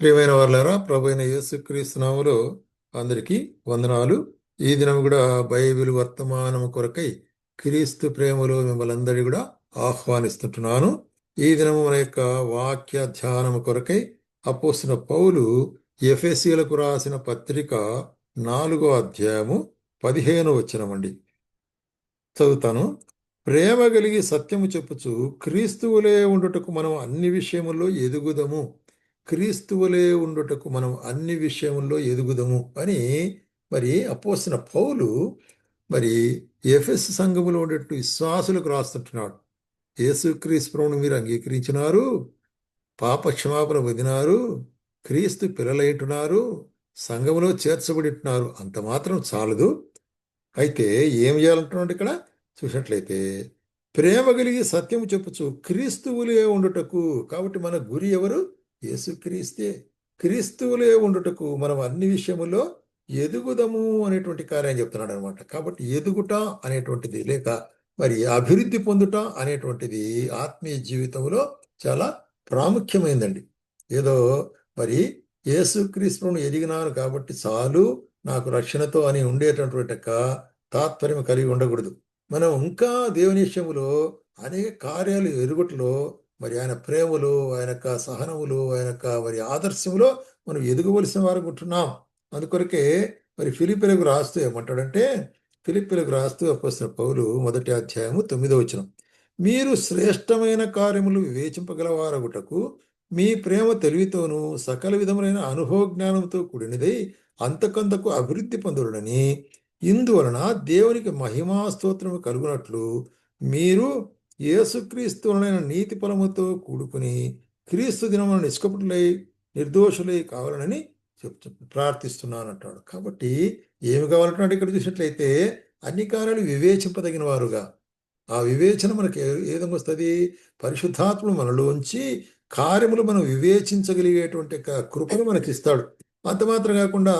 ప్రియమైన వాళ్ళారా ప్రభు అయిన యేసుక్రీస్తునాములో అందరికీ వందనాలు. ఈ దినం కూడా బైబిల్ వర్తమానం కొరకై క్రీస్తు ప్రేమలో మిమ్మల్ని అందరి కూడా ఆహ్వానిస్తుంటున్నాను. ఈ దినము మన యొక్క వాక్య ధ్యానం కొరకై అపోసిన పౌలు ఎఫ్ఎస్సీలకు రాసిన పత్రిక నాలుగో అధ్యాయము పదిహేను వచనమండి చదువుతాను. ప్రేమ కలిగి సత్యము చెప్పుచు క్రీస్తువులే ఉండుటకు మనం అన్ని విషయముల్లో ఎదుగుదము. క్రీస్తువులే ఉండుటకు మనం అన్ని విషయంలో ఎదుగుదము అని మరి అపోసిన పౌలు మరి ఎఫ్ఎస్ సంఘములో ఉండేట్టు విశ్వాసులకు రాస్తుంటున్నాడు. యేసుక్రీస్తు ప్రభువును మీరు అంగీకరించినారు పాపక్షమాపణ వదినారు క్రీస్తు పిల్లలైంటున్నారు సంఘములో చేర్చబడిటున్నారు అంత మాత్రం చాలదు. అయితే ఏం చేయాలంటున్నాడు ఇక్కడ? చూసినట్లయితే ప్రేమ కలిగి సత్యము చెప్పుచు క్రీస్తువులే ఉండుటకు. కాబట్టి మన గురి ఎవరు? యేసుక్రీస్తే క్రీస్తువులే ఉండుటకు మనం అన్ని విషయములో ఎదుగుదము అనేటువంటి కార్యం చెప్తున్నాడు అనమాట కాబట్టి ఎదుగుట అనేటువంటిది లేక మరి అభివృద్ధి పొందుట అనేటువంటిది ఆత్మీయ జీవితంలో చాలా ప్రాముఖ్యమైందండి. ఏదో మరి యేసుక్రీస్తును ఎదిగినాను కాబట్టి చాలు నాకు రక్షణతో అని ఉండేటటువంటి యొక్క తాత్పర్యం కలిగి ఉండకూడదు. మనం ఇంకా దేవుని విషయములో అనేక కార్యాలు ఎరుగుట్లో మరి ఆయన ప్రేమలు ఆయన యొక్క సహనములు ఆయన యొక్క మరి ఆదర్శములో మనం ఎదుగవలసిన వారు ఉంటున్నాం. అందుకొరకే మరి ఫిలిపిలకు రాస్తూ ఏమంటాడంటే ఫిలిపిలకు రాస్తూ అప్పసిన పౌలు మొదటి అధ్యాయము తొమ్మిదో వచ్చిన మీరు శ్రేష్టమైన కార్యములు వివేచింపగలవారగుటకు మీ ప్రేమ తెలివితోనూ సకల విధములైన అనుభవ జ్ఞానంతో కూడినదై అంతకంతకు అభివృద్ధి పొందుడని ఇందువలన దేవునికి మహిమా స్తోత్రము కలుగునట్లు మీరు యేసుక్రీస్తులైన నీతి ఫలముతో కూడుకుని క్రీస్తు దినమున నిష్కపటులై నిర్దోషులై కావాలని చెప్తు ప్రార్థిస్తున్నాను అంటాడు కాబట్టి ఏమి కావాలంటున్నాడు ఇక్కడ చూసినట్లయితే అన్ని కార్యాలు వివేచింపదగిన వారుగా ఆ వివేచన మనకి ఏ విధంగా వస్తుంది? పరిశుద్ధాత్మలు మనలోంచి కార్యములు మనం వివేచించగలిగేటువంటి కృపను మనకి ఇస్తాడు అంత మాత్రం కాకుండా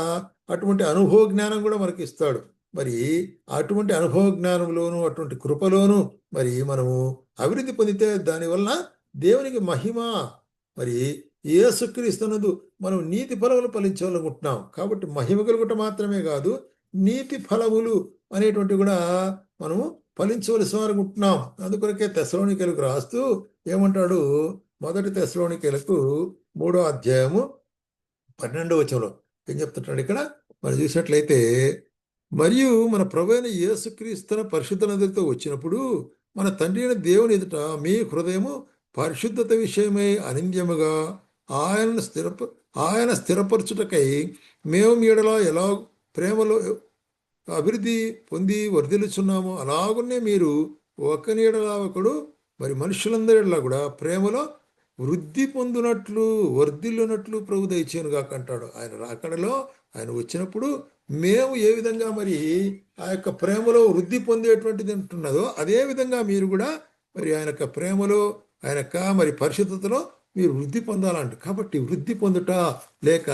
అటువంటి అనుభవ జ్ఞానం కూడా మనకి ఇస్తాడు మరి అటువంటి అనుభవ జ్ఞానంలోను అటువంటి కృపలోను మరి మనము అభివృద్ధి పొందితే దానివల్ల దేవునికి మహిమ. మరి ఏసుక్రీస్తున్నందు మనం నీతి ఫలములు ఫలించాలనుకుంటున్నాం. కాబట్టి మహిమ కలుగుట మాత్రమే కాదు నీతి ఫలములు అనేటువంటి కూడా మనము ఫలించవలసి అనుకుంటున్నాం అందుకొరకే తెసలోనికలకు రాస్తూ ఏమంటాడు? మొదటి తెసలోనికలకు మూడో అధ్యాయము పన్నెండో వచనంలో ఏం చెప్తుంటాడు ఇక్కడ? మనం చూసినట్లయితే మరియు మన ప్రభైన యేసుక్రీస్తున పరిశుద్ధ నదితో వచ్చినప్పుడు మన తండ్రి అయిన దేవుని ఎదుట మీ హృదయము పరిశుద్ధత విషయమై అనింద్యముగా ఆయనను స్థిరప ఆయన స్థిరపరచుటకై మేము మీడలా ఎలా ప్రేమలో అభివృద్ధి పొంది వర్ధిల్లుచున్నామో అలాగునే మీరు ఒక నీడలా ఒకడు మరి మనుషులందరిలా కూడా ప్రేమలో వృద్ధి పొందినట్లు వర్ధిల్లునట్లు ప్రభు దయచేను అంటాడు. ఆయన రాకడలో ఆయన వచ్చినప్పుడు మేము ఏ విధంగా మరి ఆ యొక్క ప్రేమలో వృద్ధి పొందేటువంటిది అంటున్నదో అదే విధంగా మీరు కూడా మరి ఆయన యొక్క ప్రేమలో ఆయన యొక్క మరి పరిశుద్ధతలో మీరు వృద్ధి పొందాలంట. కాబట్టి వృద్ధి పొందుట లేక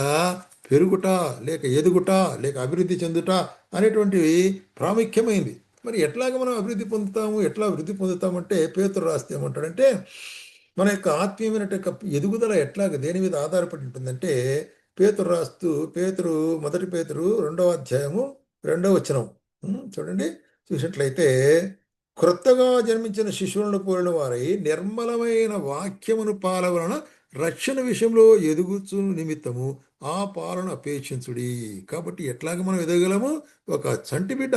పెరుగుట లేక ఎదుగుట లేక అభివృద్ధి చెందుట అనేటువంటివి ప్రాముఖ్యమైంది. మరి ఎట్లాగ మనం అభివృద్ధి పొందుతాము ఎట్లా వృద్ధి పొందుతామంటే పేతురు రాస్తే ఏమంటాడంటే మన యొక్క ఆత్మీయమైన యొక్క ఎదుగుదల ఎట్లాగ దేని మీద ఆధారపడి ఉంటుందంటే పేతురు రాస్తూ పేతురు మొదటి పేతురు రెండవ అధ్యాయము రెండవ వచనం. చూడండి. చూసినట్లయితే క్రొత్తగా జన్మించిన శిశువులను పోలిన వారై నిర్మలమైన వాక్యమును పాల వలన రక్షణ విషయంలో ఎదుగుచు నిమిత్తము ఆ పాలన అపేక్షించుడి. కాబట్టి ఎట్లాగ మనం ఎదగలము ఒక చంటి బిడ్డ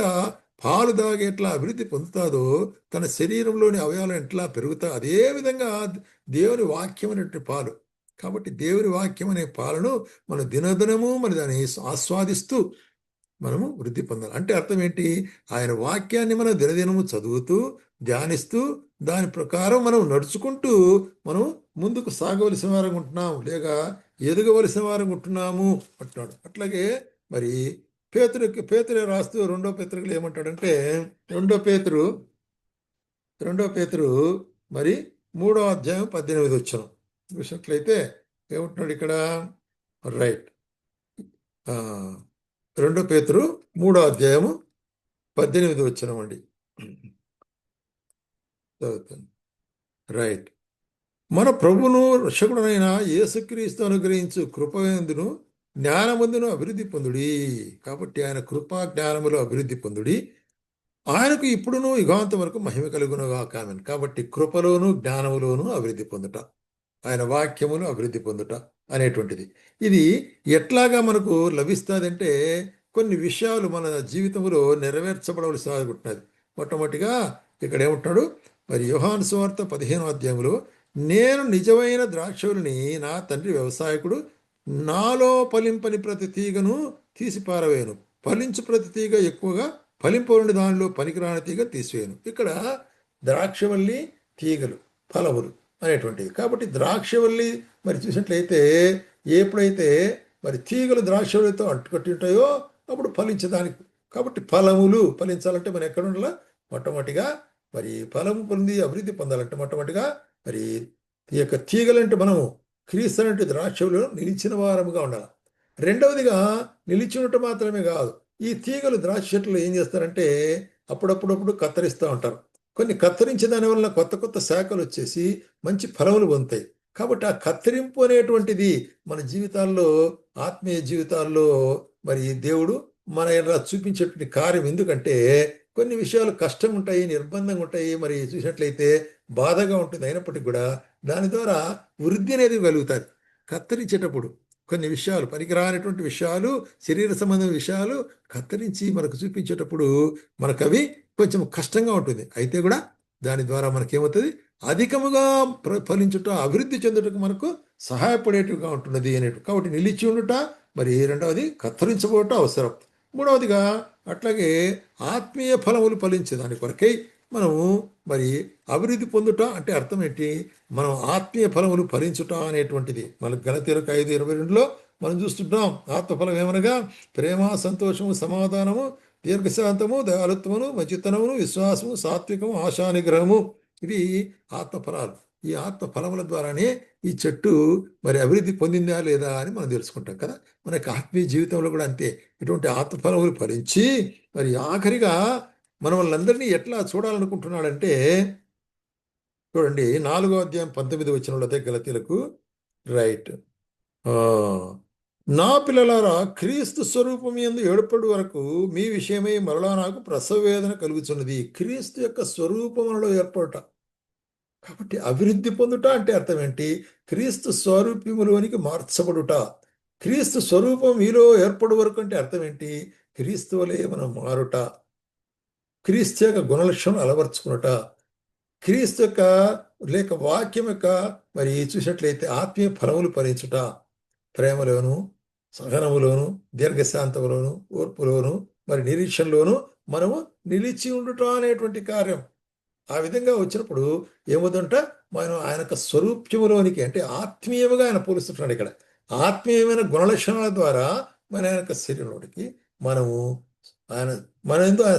పాలు దాగి ఎట్లా అభివృద్ధి పొందుతాదో తన శరీరంలోని అవయవాలు ఎట్లా పెరుగుతా అదేవిధంగా దేవుని వాక్యం అనేటువంటి పాలు కాబట్టి దేవుని వాక్యం అనే పాలను మన దినదినము మన దాన్ని ఆస్వాదిస్తూ మనము వృద్ధి పొందాలి. అంటే అర్థం ఏంటి? ఆయన వాక్యాన్ని మనం దినదినము చదువుతూ ధ్యానిస్తూ దాని ప్రకారం మనం నడుచుకుంటూ మనం ముందుకు సాగవలసిన వారం ఉంటున్నాము. లేక ఎదగవలసిన వారం ఉంటున్నాము అంటున్నాడు. అట్లాగే మరి పేతుడికి పేతురు రాస్తూ రెండో పేతురులు ఏమంటాడంటే రెండో పేతురు రెండో పేతురు మరి మూడో అధ్యాయం పద్దెనిమిది వచ్చాను చూసినట్లయితే ఏమంటున్నాడు ఇక్కడ. రైట్. రెండో పేతురు మూడో అధ్యాయము పద్దెనిమిది వచ్చినమండి చదువుతాను. రైట్. మన ప్రభును రక్షకుడనైన యేసుక్రీస్తు అనుగ్రహించు కృపయందును జ్ఞానమందును అభివృద్ధి పొందుడి. కాబట్టి ఆయన కృపా జ్ఞానములో అభివృద్ధి పొందుడి. ఆయనకు ఇప్పుడును యుగాంతం వరకు మహిమ కలుగునుగా కామెన్ కాబట్టి కృపలోను జ్ఞానములోను అభివృద్ధి పొందుట. ఆయన వాక్యమును అభివృద్ధి పొందుట అనేటువంటిది. ఇది ఎట్లాగా మనకు లభిస్తుందంటే కొన్ని విషయాలు మన జీవితంలో నెరవేర్చబడవలసి ఉంటున్నది మొట్టమొదటిగా ఇక్కడ ఏమంటున్నాడు మరి యోహాను సువార్త పదిహేను అధ్యాయంలో నేను నిజమైన ద్రాక్షుల్ని నా తండ్రి వ్యవసాయకుడు నాలో ఫలింపని ప్రతి తీగను తీసి పారవేయను ఫలించు ప్రతి తీగ ఎక్కువగా ఫలింపని దానిలో పనికిరాని తీగ తీసివేయను. ఇక్కడ ద్రాక్షవల్లి తీగలు ఫలములు. అనేటువంటిది. కాబట్టి ద్రాక్షవల్లి మరి చూసినట్లయితే ఎప్పుడైతే మరి తీగలు ద్రాక్షవల్లితో అంటుకట్టి ఉంటాయో అప్పుడు ఫలించడానికి. కాబట్టి ఫలములు ఫలించాలంటే మనం ఎక్కడ ఉండాలా? మొట్టమొదటిగా మరి ఫలము పొంది అభివృద్ధి పొందాలంటే మొట్టమొదటిగా మరి ఈ యొక్క తీగలంటే మనము క్రీస్తునంటే ద్రాక్షలో నిలిచిన వారముగా ఉండాలి. రెండవదిగా నిలిచినట్టు మాత్రమే కాదు ఈ తీగలు ద్రాక్ష చెట్లు ఏం చేస్తారంటే అప్పుడప్పుడప్పుడు కత్తిరిస్తూ ఉంటారు. కొన్ని కత్తిరించే దాని వల్ల కొత్త కొత్త శాఖలు వచ్చేసి మంచి ఫలములు పొందుతాయి. కాబట్టి ఆ కత్తిరింపు అనేటువంటిది మన జీవితాల్లో ఆత్మీయ జీవితాల్లో మరి దేవుడు మన ఇలా చూపించేటువంటి కార్యం. ఎందుకంటే కొన్ని విషయాలు కష్టం ఉంటాయి నిర్బంధంగా ఉంటాయి మరి చూసినట్లయితే బాధగా ఉంటుంది. అయినప్పటికీ కూడా దాని ద్వారా వృద్ధి అనేది కలుగుతుంది. కత్తిరించేటప్పుడు కొన్ని విషయాలు పనికిరానటువంటి విషయాలు శరీర సంబంధమైన విషయాలు కత్తిరించి మనకు చూపించేటప్పుడు మనకు అవి కొంచెం కష్టంగా ఉంటుంది. అయితే కూడా దాని ద్వారా మనకేమవుతుంది? అధికముగా ప్ర- ఫలించుట అభివృద్ధి చెందుటకు మనకు సహాయపడేట్టుగా ఉంటున్నది అనేటు కాబట్టి నిలిచి ఉండుట మరి రెండవది? కత్తిరించబోట అవసరం. మూడవదిగా అట్లాగే ఆత్మీయ ఫలములు ఫలించే దాని కొరకై మనము మరి అభివృద్ధి పొందుట అంటే అర్థం ఏంటి? మనం ఆత్మీయ ఫలములు ఫలించుట అనేటువంటిది. మన గణతీరకు ఐదు ఇరవై రెండులో మనం చూస్తుంటాం. ఆత్మఫలం ఏమనగా? ప్రేమ సంతోషము సమాధానము దీర్ఘశాంతము దయాలుత్వమును మంచితనమును విశ్వాసము సాత్వికము ఆశానిగ్రహము. ఇది ఆత్మఫలాలు. ఈ ఆత్మ ఫలముల ద్వారానే ఈ చెట్టు మరి అభివృద్ధి పొందిందా లేదా అని మనం తెలుసుకుంటాం కదా. మనకి ఆత్మీయ జీవితంలో కూడా అంతే. ఇటువంటి ఆత్మఫలములు ఫలించి మరి ఆఖరిగా మన వాళ్ళందరినీ ఎట్లా చూడాలనుకుంటున్నాడంటే చూడండి నాలుగో అధ్యాయం పంతొమ్మిది వచ్చిన గలతీలకు రైట్. నా పిల్లలారా క్రీస్తు స్వరూపం ఎందు ఏడుపడి వరకు మీ విషయమై మరలా నాకు ప్రసవ వేదన కలుగుతున్నది క్రీస్తు యొక్క స్వరూపములలో ఏర్పడట. కాబట్టి అభివృద్ధి పొందుట అంటే అర్థం ఏంటి క్రీస్తు స్వరూపములోనికి మార్చబడుట. క్రీస్తు స్వరూపం మీలో ఏర్పడు వరకు అంటే అర్థం ఏంటి క్రీస్తు వలె మనం మారుట. క్రీస్తు యొక్క గుణలక్షణం అలవర్చుకునుట. క్రీస్తు యొక్క లేక వాక్యం యొక్క మరి చూసినట్లయితే ఆత్మీయ ఫలములు ఫలించుట. ప్రేమలోను సహనములోను దీర్ఘశాంతములోను ఓర్పులోను మరి నిరీక్షణలోను మనము నిలిచి ఉండుట అనేటువంటి కార్యం. ఆ విధంగా వచ్చినప్పుడు ఏమవుతుంట మనం ఆయన యొక్క స్వరూప్యములోనికి అంటే ఆత్మీయముగా ఆయన పోలుస్తున్నాడు ఇక్కడ. ఆత్మీయమైన గుణలక్షణాల ద్వారా మన ఆయన యొక్క శరీరంలోనికి మనము ఆయన మన ఎందు ఆయన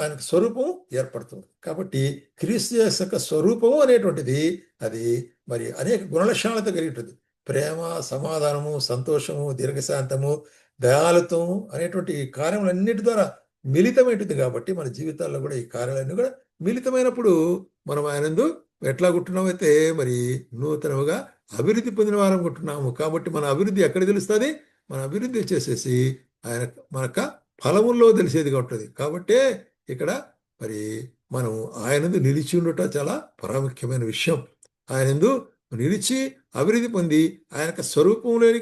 ఆయన స్వరూపం ఏర్పడుతుంది. కాబట్టి క్రీస్తు యొక్క స్వరూపము అనేటువంటిది అది మరి అనేక గుణలక్షణాలతో కలిగి ఉంటుంది. ప్రేమ సమాధానము సంతోషము దీర్ఘశాంతము దయాలుత్వము అనేటువంటి ఈ కార్యములన్నిటి ద్వారా మిళితమైనది కాబట్టి మన జీవితాల్లో కూడా ఈ కార్యాలన్నీ కూడా మిళితమైనప్పుడు మనం ఆయనందు ఎట్లా కుట్టున్నామైతే మరి నూతనముగా అభివృద్ధి పొందిన వారం గుంటున్నాము కాబట్టి మన అభివృద్ధి ఎక్కడ తెలుస్తుంది? మన అభివృద్ధి వచ్చేసేసి ఆయన మన యొక్క ఫలముల్లో తెలిసేదిగా ఉంటుంది కాబట్టే ఇక్కడ మరి మనం ఆయనందు నిలిచి ఉండటం చాలా ప్రాముఖ్యమైన విషయం. ఆయనందు నిలిచి అభివృద్ధి పొంది ఆయన యొక్క స్వరూపంలోనికి